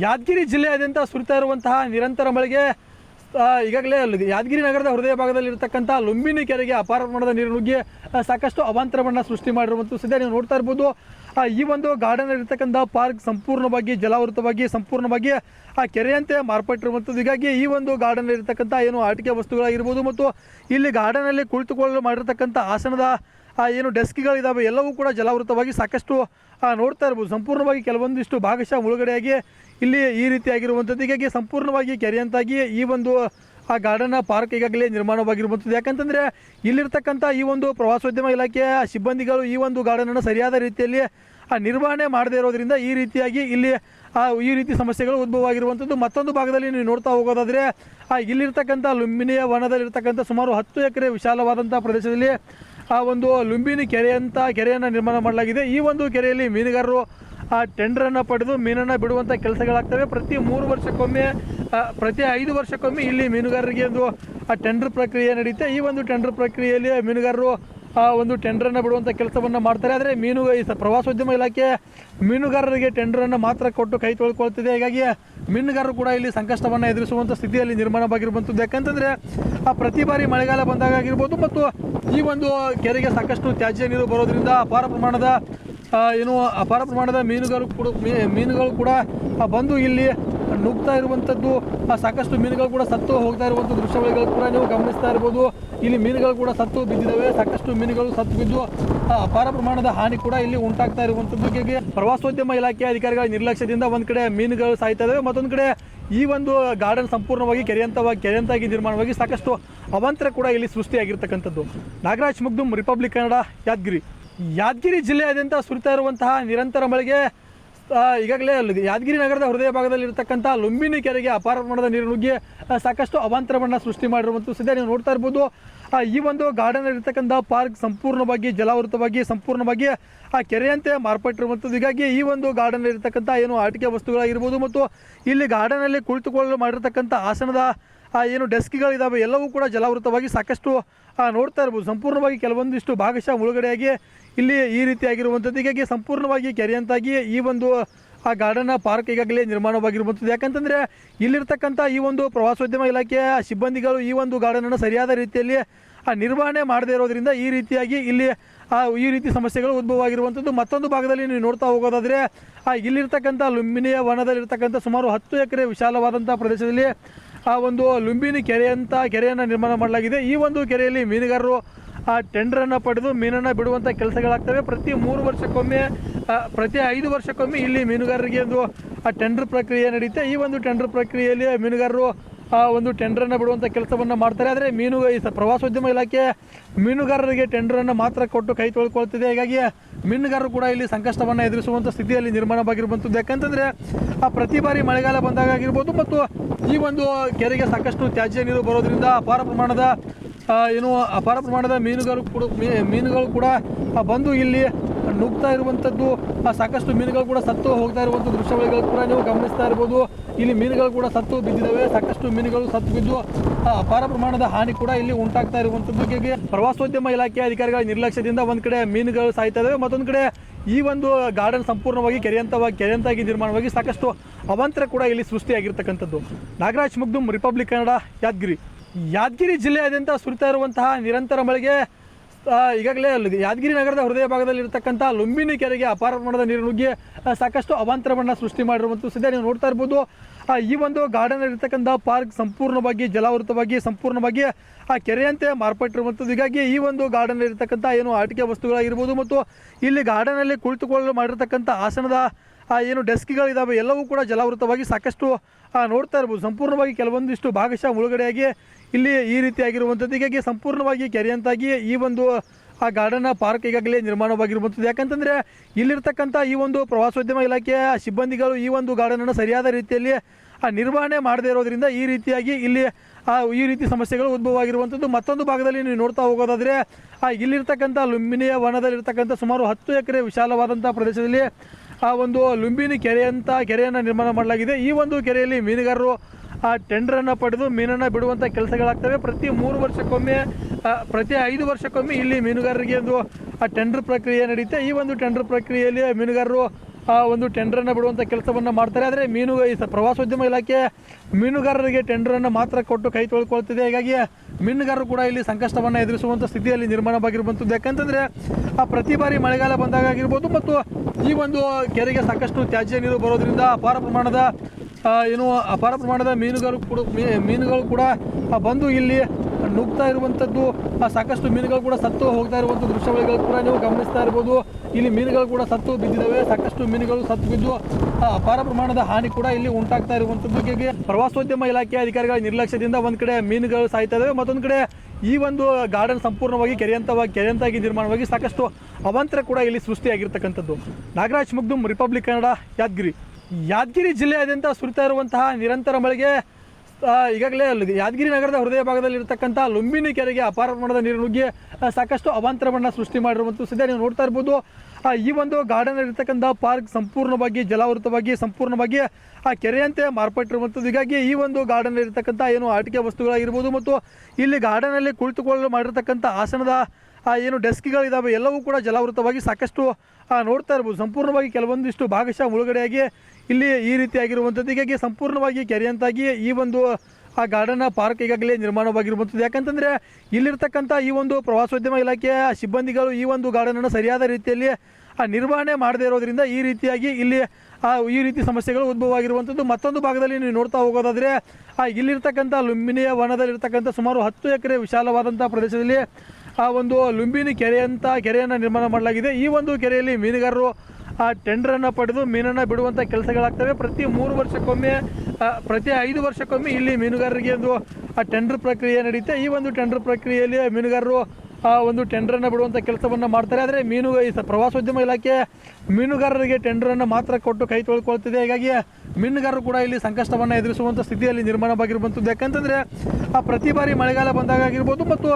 ಯಾದಗಿರಿ ಜಿಲ್ಲೆಯಾದ್ಯಂತ ಸುರಿತಾ ಇರುವಂತಹ ನಿರಂತರ ಮಳೆಗೆ ಈಗಾಗಲೇ ಯಾದಗಿರಿ ನಗರದ ಹೃದಯ ಭಾಗದಲ್ಲಿ ಇರತಕ್ಕಂಥ ಲುಂಬಿನಿ ಕೆರೆಗೆ ಅಪಾರ ಪ್ರಮಾಣದ ನೀರು ನುಗ್ಗಿ ಸಾಕಷ್ಟು ಅವಾಂತರವನ್ನು ಸೃಷ್ಟಿ ಮಾಡಿರುವಂಥ ಸದ್ಯ ನೀವು ನೋಡ್ತಾ ಇರ್ಬೋದು. ಈ ಒಂದು ಗಾರ್ಡನ್ ಇರತಕ್ಕಂಥ ಪಾರ್ಕ್ ಸಂಪೂರ್ಣವಾಗಿ ಜಲಾವೃತವಾಗಿ, ಸಂಪೂರ್ಣವಾಗಿ, ಆ, ಕೆರೆಯಂತೆ ಮಾರ್ಪಟ್ಟಿರುವಂಥದ್ದು ಹೀಗಾಗಿ ಈ ಒಂದು ಗಾರ್ಡನ್ ಇರತಕ್ಕಂಥ ಏನು ಆಟಿಕೆ ವಸ್ತುಗಳಾಗಿರ್ಬೋದು ಮತ್ತು ಇಲ್ಲಿ ಗಾರ್ಡನಲ್ಲಿ ಕುಳಿತುಕೊಳ್ಳಲು ಮಾಡಿರ್ತಕ್ಕಂಥ ಆಸನದ ಏನು ಡೆಸ್ಕ್ಗಳಿದ್ದಾವೆ ಎಲ್ಲವೂ ಕೂಡ ಜಲಾವೃತವಾಗಿ ಸಾಕಷ್ಟು ನೋಡ್ತಾ ಇರ್ಬೋದು. ಸಂಪೂರ್ಣವಾಗಿ ಕೆಲವೊಂದಿಷ್ಟು ಭಾಗಶಃ ಮುಳುಗಡೆಯಾಗಿ ಇಲ್ಲಿ ಈ ರೀತಿಯಾಗಿರುವಂಥದ್ದು. ಹೀಗಾಗಿ ಸಂಪೂರ್ಣವಾಗಿ ಕೆರೆಯಂತಾಗಿ ಈ ಒಂದು, ಆ ಗಾರ್ಡನ್ ಪಾರ್ಕ್ ಈಗಾಗಲೇ ನಿರ್ಮಾಣವಾಗಿರುವಂಥದ್ದು ಯಾಕಂತಂದರೆ ಇಲ್ಲಿರ್ತಕ್ಕಂಥ ಈ ಒಂದು ಪ್ರವಾಸೋದ್ಯಮ ಇಲಾಖೆಯ ಸಿಬ್ಬಂದಿಗಳು ಈ ಒಂದು ಗಾರ್ಡನನ್ನು ಸರಿಯಾದ ರೀತಿಯಲ್ಲಿ, ಆ ನಿರ್ವಹಣೆ ಮಾಡದೇ ಇರೋದ್ರಿಂದ ಈ ರೀತಿಯಾಗಿ ಇಲ್ಲಿ, ಆ ಈ ರೀತಿ ಸಮಸ್ಯೆಗಳು ಉದ್ಭವ ಆಗಿರುವಂಥದ್ದು ಮತ್ತೊಂದು ಭಾಗದಲ್ಲಿ ನೀವು ನೋಡ್ತಾ ಹೋಗೋದಾದರೆ, ಆ ಇಲ್ಲಿರ್ತಕ್ಕಂಥ ಲುಂಬಿನಿಯ ವನದಲ್ಲಿರ್ತಕ್ಕಂಥ ಸುಮಾರು ಹತ್ತು ಎಕರೆ ವಿಶಾಲವಾದಂಥ ಪ್ರದೇಶದಲ್ಲಿ ಆ ಒಂದು ಲುಂಬಿನಿ ಕೆರೆ ಅಂತ ಕೆರೆಯನ್ನು ನಿರ್ಮಾಣ ಮಾಡಲಾಗಿದೆ. ಈ ಒಂದು ಕೆರೆಯಲ್ಲಿ ಮೀನುಗಾರರು, ಆ ಟೆಂಡರನ್ನು ಪಡೆದು ಮೀನನ್ನು ಬಿಡುವಂಥ ಕೆಲಸಗಳಾಗ್ತವೆ. ಪ್ರತಿ ಮೂರು ವರ್ಷಕ್ಕೊಮ್ಮೆ ಪ್ರತಿ ಐದು ವರ್ಷಕ್ಕೊಮ್ಮೆ ಇಲ್ಲಿ ಮೀನುಗಾರರಿಗೆ ಒಂದು, ಆ ಟೆಂಡರ್ ಪ್ರಕ್ರಿಯೆ ನಡೆಯುತ್ತೆ ಈ ಒಂದು ಟೆಂಡರ್ ಪ್ರಕ್ರಿಯೆಯಲ್ಲಿ ಮೀನುಗಾರರು ಒಂದು ಟೆಂಡರನ್ನು ಬಿಡುವಂಥ ಕೆಲಸವನ್ನು ಮಾಡ್ತಾರೆ. ಆದರೆ ಮೀನು ಈ ಪ್ರವಾಸೋದ್ಯಮ ಇಲಾಖೆ ಮೀನುಗಾರರಿಗೆ ಟೆಂಡರನ್ನು ಮಾತ್ರ ಕೊಟ್ಟು ಕೈ ತೊಳ್ಕೊಳ್ತಿದೆ. ಹೀಗಾಗಿ ಮೀನುಗಾರರು ಕೂಡ ಇಲ್ಲಿ ಸಂಕಷ್ಟವನ್ನು ಎದುರಿಸುವಂಥ ಸ್ಥಿತಿಯಲ್ಲಿ ನಿರ್ಮಾಣವಾಗಿರುವಂಥದ್ದು ಯಾಕಂತಂದರೆ ಆ ಪ್ರತಿ ಬಾರಿ ಮಳೆಗಾಲ ಬಂದಾಗ ಆಗಿರ್ಬೋದು ಮತ್ತು ಈ ಒಂದು ಕೆರೆಗೆ ಸಾಕಷ್ಟು ತ್ಯಾಜ್ಯ ನೀರು ಬರೋದ್ರಿಂದ ಅಪಾರ ಪ್ರಮಾಣದ ಆ, ಏನು ಅಪಾರ ಪ್ರಮಾಣದ ಮೀನುಗಾರರು ಕೂಡ ಮೀನುಗಳು ಕೂಡ ಆ, ಬಂದು ಇಲ್ಲಿ ನುಗ್ತಾ ಇರುವಂಥದ್ದು ಸಾಕಷ್ಟು ಮೀನುಗಳು ಕೂಡ ಸತ್ತು ಹೋಗ್ತಾ ಇರುವಂಥ ದೃಶ್ಯಗಳು ಕೂಡ ನೀವು ಗಮನಿಸ್ತಾ ಇರ್ಬೋದು. ಇಲ್ಲಿ ಮೀನುಗಳು ಕೂಡ ಸತ್ತು ಬಿದ್ದಿದ್ದಾವೆ. ಸಾಕಷ್ಟು ಮೀನುಗಳು ಸತ್ತು ಬಿದ್ದು ಅಪಾರ ಪ್ರಮಾಣದ ಹಾನಿ ಕೂಡ ಇಲ್ಲಿ ಉಂಟಾಗ್ತಾ ಇರುವಂಥದ್ದು ಹೀಗೆ ಪ್ರವಾಸೋದ್ಯಮ ಇಲಾಖೆ ಅಧಿಕಾರಿಗಳ ನಿರ್ಲಕ್ಷ್ಯದಿಂದ ಒಂದು ಕಡೆ ಮೀನುಗಳು ಸಾಯ್ತಾ ಇದ್ದಾವೆ, ಮತ್ತೊಂದು ಕಡೆ ಈ ಒಂದು ಗಾರ್ಡನ್ ಸಂಪೂರ್ಣವಾಗಿ ಕೆರೆಯಂತವಾಗಿ ಕೆರೆಯಂತಾಗಿ ನಿರ್ಮಾಣವಾಗಿ ಸಾಕಷ್ಟು ಅವಾಂತರ ಕೂಡ ಇಲ್ಲಿ ಸೃಷ್ಟಿಯಾಗಿರ್ತಕ್ಕಂಥದ್ದು. ನಾಗರಾಜ್ ಮುಗ್ದುಮ್ ರಿಪಬ್ಲಿಕ್ ಕನ್ನಡ, ಯಾದಗಿರಿ. ಯಾದಗಿರಿ ಜಿಲ್ಲೆಯಾದ್ಯಂತ ಸುರಿತಾ ಇರುವಂತಹ ನಿರಂತರ ಮಳೆಗೆ ಈಗಾಗಲೇ ಯಾದಗಿರಿ ನಗರದ ಹೃದಯ ಭಾಗದಲ್ಲಿ ಇರತಕ್ಕಂಥ ಲುಂಬಿನಿ ಕೆರೆಗೆ ಅಪಾರ ಪ್ರಮಾಣದ ನೀರು ನುಗ್ಗಿ ಸಾಕಷ್ಟು ಅವಾಂತರವನ್ನು ಸೃಷ್ಟಿ ಮಾಡಿರುವಂಥದ್ದು ಸದ್ಯ ನೀವು ನೋಡ್ತಾ ಇರ್ಬೋದು. ಈ ಒಂದು ಗಾರ್ಡನ್ ಇರತಕ್ಕಂಥ ಪಾರ್ಕ್ ಸಂಪೂರ್ಣವಾಗಿ ಜಲಾವೃತವಾಗಿ, ಸಂಪೂರ್ಣವಾಗಿ, ಆ, ಕೆರೆಯಂತೆ ಮಾರ್ಪಟ್ಟಿರುವಂಥದ್ದು ಹೀಗಾಗಿ ಈ ಒಂದು ಗಾರ್ಡನ್ ಇರತಕ್ಕಂಥ ಏನು ಆಟಿಕೆ ವಸ್ತುಗಳಾಗಿರ್ಬೋದು ಮತ್ತು ಇಲ್ಲಿ ಗಾರ್ಡನಲ್ಲಿ ಕುಳಿತುಕೊಳ್ಳಲು ಮಾಡಿರ್ತಕ್ಕಂಥ ಆಸನದ ಏನು ಡೆಸ್ಕ್ಗಳಿದ್ದಾವೆ ಎಲ್ಲವೂ ಕೂಡ ಜಲಾವೃತವಾಗಿ ಸಾಕಷ್ಟು ನೋಡ್ತಾ ಇರ್ಬೋದು. ಸಂಪೂರ್ಣವಾಗಿ ಕೆಲವೊಂದಿಷ್ಟು ಭಾಗಶಃ ಮುಳುಗಡೆಯಾಗಿ ಇಲ್ಲಿ ಈ ರೀತಿಯಾಗಿರುವಂಥದ್ದು. ಹೀಗಾಗಿ ಸಂಪೂರ್ಣವಾಗಿ ಕೆರೆಯಂತಾಗಿ ಈ ಒಂದು, ಆ ಗಾರ್ಡನ್ ಪಾರ್ಕ್ ಈಗಾಗಲೇ ನಿರ್ಮಾಣವಾಗಿರುವಂಥದ್ದು. ಯಾಕಂತಂದರೆ ಇಲ್ಲಿರ್ತಕ್ಕಂಥ ಈ ಒಂದು ಪ್ರವಾಸೋದ್ಯಮ ಇಲಾಖೆಯ ಸಿಬ್ಬಂದಿಗಳು ಈ ಒಂದು ಗಾರ್ಡನನ್ನು ಸರಿಯಾದ ರೀತಿಯಲ್ಲಿ, ಆ, ನಿರ್ವಹಣೆ ಮಾಡದೇ ಇರೋದರಿಂದ ಈ ರೀತಿಯಾಗಿ ಇಲ್ಲಿ ಈ ರೀತಿ ಸಮಸ್ಯೆಗಳು ಉದ್ಭವ ಆಗಿರುವಂಥದ್ದು ಮತ್ತೊಂದು ಭಾಗದಲ್ಲಿ ನೀವು ನೋಡ್ತಾ ಹೋಗೋದಾದರೆ, ಆ, ಇಲ್ಲಿರ್ತಕ್ಕಂಥ ಲುಂಬಿನಿಯ ವನದಲ್ಲಿರ್ತಕ್ಕಂಥ ಸುಮಾರು ಹತ್ತು ಎಕರೆ ವಿಶಾಲವಾದಂಥ ಪ್ರದೇಶದಲ್ಲಿ ಆ ಒಂದು ಲುಂಬಿನಿ ಕೆರೆ ಅಂತ ಕೆರೆಯನ್ನು ನಿರ್ಮಾಣ ಮಾಡಲಾಗಿದೆ. ಈ ಒಂದು ಕೆರೆಯಲ್ಲಿ ಮೀನುಗಾರರು, ಆ ಟೆಂಡರನ್ನು ಪಡೆದು ಮೀನನ್ನು ಬಿಡುವಂಥ ಕೆಲಸಗಳಾಗ್ತವೆ. ಪ್ರತಿ ಮೂರು ವರ್ಷಕ್ಕೊಮ್ಮೆ ಪ್ರತಿ ಐದು ವರ್ಷಕ್ಕೊಮ್ಮೆ ಇಲ್ಲಿ ಮೀನುಗಾರರಿಗೆ ಒಂದು, ಆ ಟೆಂಡರ್ ಪ್ರಕ್ರಿಯೆ ನಡೆಯುತ್ತೆ. ಈ ಒಂದು ಟೆಂಡರ್ ಪ್ರಕ್ರಿಯೆಯಲ್ಲಿ ಮೀನುಗಾರರು ಒಂದು ಟೆಂಡರನ್ನು ಬಿಡುವಂಥ ಕೆಲಸವನ್ನು ಮಾಡ್ತಾರೆ. ಆದರೆ ಮೀನು ಈ ಪ್ರವಾಸೋದ್ಯಮ ಇಲಾಖೆ ಮೀನುಗಾರರಿಗೆ ಟೆಂಡರನ್ನು ಮಾತ್ರ ಕೊಟ್ಟು ಕೈ ತೊಳ್ಕೊಳ್ತಿದೆ. ಹೀಗಾಗಿ ಮೀನುಗಾರರು ಕೂಡ ಇಲ್ಲಿ ಸಂಕಷ್ಟವನ್ನು ಎದುರಿಸುವಂಥ ಸ್ಥಿತಿಯಲ್ಲಿ ನಿರ್ಮಾಣವಾಗಿರುವಂಥದ್ದು. ಯಾಕಂತಂದರೆ ಆ ಪ್ರತಿ ಬಾರಿ ಮಳೆಗಾಲ ಬಂದಾಗ ಆಗಿರ್ಬೋದು ಮತ್ತು ಈ ಒಂದು ಕೆರೆಗೆ ಸಾಕಷ್ಟು ತ್ಯಾಜ್ಯ ನೀರು ಬರೋದ್ರಿಂದ ಅಪಾರ ಪ್ರಮಾಣದ ಏನು ಅಪಾರ ಪ್ರಮಾಣದ ಮೀನುಗಾರರು ಕೂಡ ಮೀನುಗಳು ಕೂಡ ಆ, ಬಂದು ಇಲ್ಲಿ ನುಗ್ತಾ ಇರುವಂಥದ್ದು ಸಾಕಷ್ಟು ಮೀನುಗಳು ಕೂಡ ಸತ್ತು ಹೋಗ್ತಾ ಇರುವಂಥ ದೃಶ್ಯಗಳು ಕೂಡ ನೀವು ಗಮನಿಸ್ತಾ ಇರ್ಬೋದು. ಇಲ್ಲಿ ಮೀನುಗಳು ಕೂಡ ಸತ್ತು ಬಿದ್ದಿದ್ದಾವೆ, ಸಾಕಷ್ಟು ಮೀನುಗಳು ಸತ್ತು ಬಿದ್ದು ಅಪಾರ ಪ್ರಮಾಣದ ಹಾನಿ ಕೂಡ ಇಲ್ಲಿ ಉಂಟಾಗ್ತಾ ಇರುವಂಥದ್ದು ಹೀಗಾಗಿ ಪ್ರವಾಸೋದ್ಯಮ ಇಲಾಖೆ ಅಧಿಕಾರಿಗಳ ನಿರ್ಲಕ್ಷ್ಯದಿಂದ ಒಂದು ಕಡೆ ಮೀನುಗಳು ಸಾಯ್ತಾ ಇದ್ದಾವೆ ಮತ್ತೊಂದು ಕಡೆ ಈ ಒಂದು ಗಾರ್ಡನ್ ಸಂಪೂರ್ಣವಾಗಿ ಕೆರೆಯಂತವಾಗಿ ಕೆರೆಯಂತಾಗಿ ನಿರ್ಮಾಣವಾಗಿ ಸಾಕಷ್ಟು ಅವಾಂತರ ಕೂಡ ಇಲ್ಲಿ ಸೃಷ್ಟಿಯಾಗಿರ್ತಕ್ಕಂಥದ್ದು. ನಾಗರಾಜ್ ಮುಗ್ದುಮ್ ರಿಪಬ್ಲಿಕ್ ಕನ್ನಡ, ಯಾದಗಿರಿ. ಯಾದಗಿರಿ ಜಿಲ್ಲೆಯಾದ್ಯಂತ ಸುರಿತಾ ಇರುವಂತಹ ನಿರಂತರ ಮಳೆಗೆ ಈಗಾಗಲೇ ಯಾದಗಿರಿ ನಗರದ ಹೃದಯ ಭಾಗದಲ್ಲಿ ಇರತಕ್ಕಂಥ ಲುಂಬಿನಿ ಕೆರೆಗೆ ಅಪಾರ ಪ್ರಮಾಣದ ನೀರು ನುಗ್ಗಿ ಸಾಕಷ್ಟು ಅವಾಂತರವನ್ನು ಸೃಷ್ಟಿ ಮಾಡಿರುವಂಥದ್ದು ಸದ್ಯ ನೀವು ನೋಡ್ತಾ ಇರ್ಬೋದು ಈ ಒಂದು ಗಾರ್ಡನ್ ಇರತಕ್ಕಂಥ ಪಾರ್ಕ್ ಸಂಪೂರ್ಣವಾಗಿ ಜಲಾವೃತವಾಗಿ, ಸಂಪೂರ್ಣವಾಗಿ, ಆ, ಕೆರೆಯಂತೆ ಮಾರ್ಪಟ್ಟಿರುವಂಥದ್ದು ಹೀಗಾಗಿ ಈ ಒಂದು ಗಾರ್ಡನ್ ಇರತಕ್ಕಂಥ ಏನು ಆಟಿಕೆ ವಸ್ತುಗಳಾಗಿರ್ಬೋದು ಮತ್ತು ಇಲ್ಲಿ ಗಾರ್ಡನಲ್ಲಿ ಕುಳಿತುಕೊಳ್ಳಲು ಮಾಡಿರ್ತಕ್ಕಂಥ ಆಸನದ ಏನು ಡೆಸ್ಕ್ಗಳಿದ್ದಾವೆ ಎಲ್ಲವೂ ಕೂಡ ಜಲಾವೃತವಾಗಿ ಸಾಕಷ್ಟು ನೋಡ್ತಾ ಇರ್ಬೋದು. ಸಂಪೂರ್ಣವಾಗಿ ಕೆಲವೊಂದಿಷ್ಟು ಭಾಗಶಃ ಮುಳುಗಡೆಯಾಗಿ ಇಲ್ಲಿ ಈ ರೀತಿಯಾಗಿರುವಂಥದ್ದು. ಹೀಗಾಗಿ ಸಂಪೂರ್ಣವಾಗಿ ಕೆರೆಯಂತಾಗಿ ಈ ಒಂದು, ಆ ಗಾರ್ಡನ್ ಪಾರ್ಕ್ ಈಗಾಗಲೇ ನಿರ್ಮಾಣವಾಗಿರುವಂಥದ್ದು. ಯಾಕಂತಂದರೆ ಇಲ್ಲಿರ್ತಕ್ಕಂಥ ಈ ಒಂದು ಪ್ರವಾಸೋದ್ಯಮ ಇಲಾಖೆಯ ಸಿಬ್ಬಂದಿಗಳು ಈ ಒಂದು ಗಾರ್ಡನನ್ನು ಸರಿಯಾದ ರೀತಿಯಲ್ಲಿ, ಆ, ನಿರ್ವಹಣೆ ಮಾಡದೇ ಇರೋದ್ರಿಂದ ಈ ರೀತಿಯಾಗಿ ಇಲ್ಲಿ, ಆ, ಈ ರೀತಿ ಸಮಸ್ಯೆಗಳು ಉದ್ಭವ ಆಗಿರುವಂಥದ್ದು ಮತ್ತೊಂದು ಭಾಗದಲ್ಲಿ ನೀವು ನೋಡ್ತಾ ಹೋಗೋದಾದರೆ, ಆ, ಇಲ್ಲಿರ್ತಕ್ಕಂಥ ಲುಂಬಿನಿಯ ವನದಲ್ಲಿರ್ತಕ್ಕಂಥ ಸುಮಾರು ಹತ್ತು ಎಕರೆ ವಿಶಾಲವಾದಂಥ ಪ್ರದೇಶದಲ್ಲಿ ಆ ಒಂದು ಲುಂಬಿನಿ ಕೆರೆ ಅಂತ ಕೆರೆಯನ್ನು ನಿರ್ಮಾಣ ಮಾಡಲಾಗಿದೆ. ಈ ಒಂದು ಕೆರೆಯಲ್ಲಿ ಮೀನುಗಾರರು ಆ ಟೆಂಡರನ್ನು ಪಡೆದು ಮೀನನ್ನು ಬಿಡುವಂಥ ಕೆಲಸಗಳಾಗ್ತವೆ. ಪ್ರತಿ ಮೂರು ವರ್ಷಕ್ಕೊಮ್ಮೆ ಪ್ರತಿ ಐದು ವರ್ಷಕ್ಕೊಮ್ಮೆ ಇಲ್ಲಿ ಮೀನುಗಾರರಿಗೆ ಒಂದು ಆ ಟೆಂಡರ್ ಪ್ರಕ್ರಿಯೆ ನಡೆಯುತ್ತೆ ಈ ಒಂದು ಟೆಂಡರ್ ಪ್ರಕ್ರಿಯೆಯಲ್ಲಿ ಮೀನುಗಾರರು ಆ, ಒಂದು ಟೆಂಡರನ್ನು ಬಿಡುವಂಥ ಕೆಲಸವನ್ನು ಮಾಡ್ತಾರೆ. ಆದರೆ ಮೀನು ಈ ಪ್ರವಾಸೋದ್ಯಮ ಇಲಾಖೆ ಮೀನುಗಾರರಿಗೆ ಟೆಂಡರನ್ನು ಮಾತ್ರ ಕೊಟ್ಟು ಕೈ ತೊಳ್ಕೊಳ್ತಿದೆ. ಹೀಗಾಗಿ ಮೀನುಗಾರರು ಕೂಡ ಇಲ್ಲಿ ಸಂಕಷ್ಟವನ್ನು ಎದುರಿಸುವಂಥ ಸ್ಥಿತಿಯಲ್ಲಿ ನಿರ್ಮಾಣವಾಗಿರುವಂಥದ್ದು ಯಾಕಂತಂದರೆ, ಆ ಪ್ರತಿ ಬಾರಿ ಮಳೆಗಾಲ ಬಂದಾಗ ಆಗಿರ್ಬೋದು ಮತ್ತು ಈ ಒಂದು ಕೆರೆಗೆ ಸಾಕಷ್ಟು ತ್ಯಾಜ್ಯ ನೀರು ಬರೋದ್ರಿಂದ ಅಪಾರ ಪ್ರಮಾಣದ ಏನು, ಅಪಾರ ಪ್ರಮಾಣದ ಮೀನುಗಾರರು ಕೂಡ ಮೀನುಗಳು ಕೂಡ ಬಂದು ಇಲ್ಲಿ ನುಗ್ತಾ ಇರುವಂಥದ್ದು ಸಾಕಷ್ಟು ಮೀನುಗಳು ಕೂಡ ಸತ್ತು ಹೋಗ್ತಾ ಇರುವಂಥ ದೃಶ್ಯಗಳು ಕೂಡ ನೀವು ಗಮನಿಸ್ತಾ ಇರ್ಬೋದು. ಇಲ್ಲಿ ಮೀನುಗಳು ಕೂಡ ಸತ್ತು ಬಿದ್ದಿದ್ದಾವೆ. ಸಾಕಷ್ಟು ಮೀನುಗಳು ಸತ್ತು ಬಿದ್ದು ಅಪಾರ ಪ್ರಮಾಣದ ಹಾನಿ ಕೂಡ ಇಲ್ಲಿ ಉಂಟಾಗ್ತಾ ಇರುವಂಥದ್ದು ಹೀಗೆ ಪ್ರವಾಸೋದ್ಯಮ ಇಲಾಖೆ ಅಧಿಕಾರಿಗಳ ನಿರ್ಲಕ್ಷ್ಯದಿಂದ ಒಂದು ಕಡೆ ಮೀನುಗಳು ಸಾಯ್ತಾ ಇದ್ದಾವೆ. ಮತ್ತೊಂದು ಕಡೆ ಈ ಒಂದು ಗಾರ್ಡನ್ ಸಂಪೂರ್ಣವಾಗಿ ಕೆರೆಯಂತವಾಗಿ ಕೆರೆಯಂತಾಗಿ ನಿರ್ಮಾಣವಾಗಿ ಸಾಕಷ್ಟು ಅವಾಂತರ ಕೂಡ ಇಲ್ಲಿ ಸೃಷ್ಟಿಯಾಗಿರ್ತಕ್ಕಂಥದ್ದು. ನಾಗರಾಜ್ ಮುಗ್ದುಮ್ ರಿಪಬ್ಲಿಕ್ ಕನ್ನಡ, ಯಾದಗಿರಿ. ಯಾದಗಿರಿ ಜಿಲ್ಲೆಯಾದ್ಯಂತ ಸುರಿತಾ ಇರುವಂತಹ ನಿರಂತರ ಮಳೆಗೆ ಈಗಾಗಲೇ ಯಾದಗಿರಿ ನಗರದ ಹೃದಯ ಭಾಗದಲ್ಲಿ ಇರತಕ್ಕಂಥ ಲುಂಬಿನಿ ಕೆರೆಗೆ ಅಪಾರ ಪ್ರಮಾಣದ ನೀರು ನುಗ್ಗಿ ಸಾಕಷ್ಟು ಅವಾಂತರವನ್ನು ಸೃಷ್ಟಿ ಮಾಡಿರುವಂಥ ಸದ್ಯ ನೀವು ನೋಡ್ತಾ ಇರ್ಬೋದು. ಈ ಒಂದು ಗಾರ್ಡನ್ ಇರತಕ್ಕಂಥ ಪಾರ್ಕ್ ಸಂಪೂರ್ಣವಾಗಿ ಜಲಾವೃತವಾಗಿ, ಸಂಪೂರ್ಣವಾಗಿ, ಆ, ಕೆರೆಯಂತೆ ಮಾರ್ಪಟ್ಟಿರುವಂಥದ್ದು ಹೀಗಾಗಿ ಈ ಒಂದು ಗಾರ್ಡನ್ ಇರತಕ್ಕಂಥ ಏನು ಆಟಿಕೆ ವಸ್ತುಗಳಾಗಿರ್ಬೋದು ಮತ್ತು ಇಲ್ಲಿ ಗಾರ್ಡನಲ್ಲಿ ಕುಳಿತುಕೊಳ್ಳಲು ಮಾಡಿರ್ತಕ್ಕಂಥ ಆಸನದ ಏನು ಡೆಸ್ಕ್ಗಳಿದ್ದಾವೆ ಎಲ್ಲವೂ ಕೂಡ ಜಲಾವೃತವಾಗಿ ಸಾಕಷ್ಟು ನೋಡ್ತಾ ಇರ್ಬೋದು. ಸಂಪೂರ್ಣವಾಗಿ ಕೆಲವೊಂದಿಷ್ಟು ಭಾಗಶಃ ಮುಳುಗಡೆಯಾಗಿ ಇಲ್ಲಿ ಈ ರೀತಿಯಾಗಿರುವಂಥದ್ದು. ಹೀಗಾಗಿ ಸಂಪೂರ್ಣವಾಗಿ ಕೆರೆಯಂತಾಗಿ ಈ ಒಂದು, ಆ, ಗಾರ್ಡನ್ ಪಾರ್ಕ್ ಈಗಾಗಲೇ ನಿರ್ಮಾಣವಾಗಿರುವಂಥದ್ದು. ಯಾಕಂತಂದರೆ ಇಲ್ಲಿರ್ತಕ್ಕಂಥ ಈ ಒಂದು ಪ್ರವಾಸೋದ್ಯಮ ಇಲಾಖೆಯ ಸಿಬ್ಬಂದಿಗಳು ಈ ಒಂದು ಗಾರ್ಡನನ್ನು ಸರಿಯಾದ ರೀತಿಯಲ್ಲಿ, ಆ, ನಿರ್ವಹಣೆ ಮಾಡದೇ ಇರೋದ್ರಿಂದ ಈ ರೀತಿಯಾಗಿ ಇಲ್ಲಿ, ಆ, ಈ ರೀತಿ ಸಮಸ್ಯೆಗಳು ಉದ್ಭವ ಆಗಿರುವಂಥದ್ದು ಮತ್ತೊಂದು ಭಾಗದಲ್ಲಿ ನೀವು ನೋಡ್ತಾ ಹೋಗೋದಾದರೆ, ಆ, ಇಲ್ಲಿರ್ತಕ್ಕಂಥ ಲುಂಬಿನಿಯ ವನದಲ್ಲಿರ್ತಕ್ಕಂಥ ಸುಮಾರು ಹತ್ತು ಎಕರೆ ವಿಶಾಲವಾದಂಥ ಪ್ರದೇಶದಲ್ಲಿ ಆ ಒಂದು ಲುಂಬಿನಿ ಕೆರೆ ಅಂತ ಕೆರೆಯನ್ನು ನಿರ್ಮಾಣ ಮಾಡಲಾಗಿದೆ. ಈ ಒಂದು ಕೆರೆಯಲ್ಲಿ ಮೀನುಗಾರರು, ಆ ಟೆಂಡರನ್ನು ಪಡೆದು ಮೀನನ್ನು ಬಿಡುವಂಥ ಕೆಲಸಗಳಾಗ್ತವೆ. ಪ್ರತಿ ಮೂರು ವರ್ಷಕ್ಕೊಮ್ಮೆ ಪ್ರತಿ ಐದು ವರ್ಷಕ್ಕೊಮ್ಮೆ ಇಲ್ಲಿ ಮೀನುಗಾರರಿಗೆ ಒಂದು, ಆ ಟೆಂಡರ್ ಪ್ರಕ್ರಿಯೆ ನಡೆಯುತ್ತೆ ಈ ಒಂದು ಟೆಂಡರ್ ಪ್ರಕ್ರಿಯೆಯಲ್ಲಿ ಮೀನುಗಾರರು ಒಂದು ಟೆಂಡರನ್ನು ಬಿಡುವಂಥ ಕೆಲಸವನ್ನು ಮಾಡ್ತಾರೆ. ಆದರೆ ಮೀನು ಈ ಪ್ರವಾಸೋದ್ಯಮ ಇಲಾಖೆ ಮೀನುಗಾರರಿಗೆ ಟೆಂಡರನ್ನು ಮಾತ್ರ ಕೊಟ್ಟು ಕೈ ತೊಳ್ಕೊಳ್ತಿದೆ. ಹೀಗಾಗಿ ಮೀನುಗಾರರು ಕೂಡ ಇಲ್ಲಿ ಸಂಕಷ್ಟವನ್ನು ಎದುರಿಸುವಂಥ ಸ್ಥಿತಿಯಲ್ಲಿ ನಿರ್ಮಾಣವಾಗಿರುವಂಥದ್ದು ಯಾಕಂತಂದರೆ ಆ ಪ್ರತಿ ಬಾರಿ ಮಳೆಗಾಲ ಬಂದಾಗ ಆಗಿರ್ಬೋದು ಮತ್ತು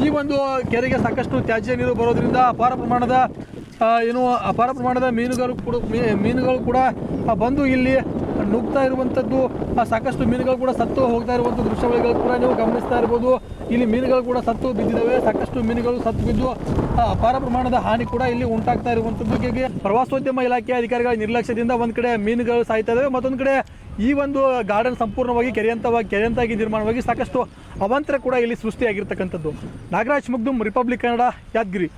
ಈ ಒಂದು ಕೆರೆಗೆ ಸಾಕಷ್ಟು ತ್ಯಾಜ್ಯ ನೀರು ಬರೋದ್ರಿಂದ ಅಪಾರ ಪ್ರಮಾಣದ ಆ, ಏನು ಅಪಾರ ಪ್ರಮಾಣದ ಮೀನುಗಾರರು ಕೂಡ ಮೀನುಗಳು ಕೂಡ ಆ, ಬಂದು ಇಲ್ಲಿ ನುಗ್ತಾ ಇರುವಂಥದ್ದು ಸಾಕಷ್ಟು ಮೀನುಗಳು ಕೂಡ ಸತ್ತು ಹೋಗ್ತಾ ಇರುವಂಥ ದೃಶ್ಯಗಳು ಕೂಡ ನೀವು ಗಮನಿಸ್ತಾ ಇರ್ಬೋದು. ಇಲ್ಲಿ ಮೀನುಗಳು ಕೂಡ ಸತ್ತು ಬಿದ್ದಿದ್ದಾವೆ, ಸಾಕಷ್ಟು ಮೀನುಗಳು ಸತ್ತು ಬಿದ್ದು ಅಪಾರ ಪ್ರಮಾಣದ ಹಾನಿ ಕೂಡ ಇಲ್ಲಿ ಉಂಟಾಗ್ತಾ ಇರುವಂಥದ್ದು ಹೀಗಾಗಿ ಪ್ರವಾಸೋದ್ಯಮ ಇಲಾಖೆ ಅಧಿಕಾರಿಗಳ ನಿರ್ಲಕ್ಷ್ಯದಿಂದ ಒಂದು ಕಡೆ ಮೀನುಗಳು ಸಾಯ್ತಾ ಇದ್ದಾವೆ ಮತ್ತೊಂದು ಕಡೆ ಈ ಒಂದು ಗಾರ್ಡನ್ ಸಂಪೂರ್ಣವಾಗಿ ಕೆರೆಯಂತವಾಗಿ ಕೆರೆಯಂತಾಗಿ ನಿರ್ಮಾಣವಾಗಿ ಸಾಕಷ್ಟು ಅವಾಂತರ ಕೂಡ ಇಲ್ಲಿ ಸೃಷ್ಟಿಯಾಗಿರ್ತಕ್ಕಂಥದ್ದು. ನಾಗರಾಜ್ ಮುಗ್ದುಮ್ ರಿಪಬ್ಲಿಕ್ ಕನ್ನಡ, ಯಾದಗಿರಿ.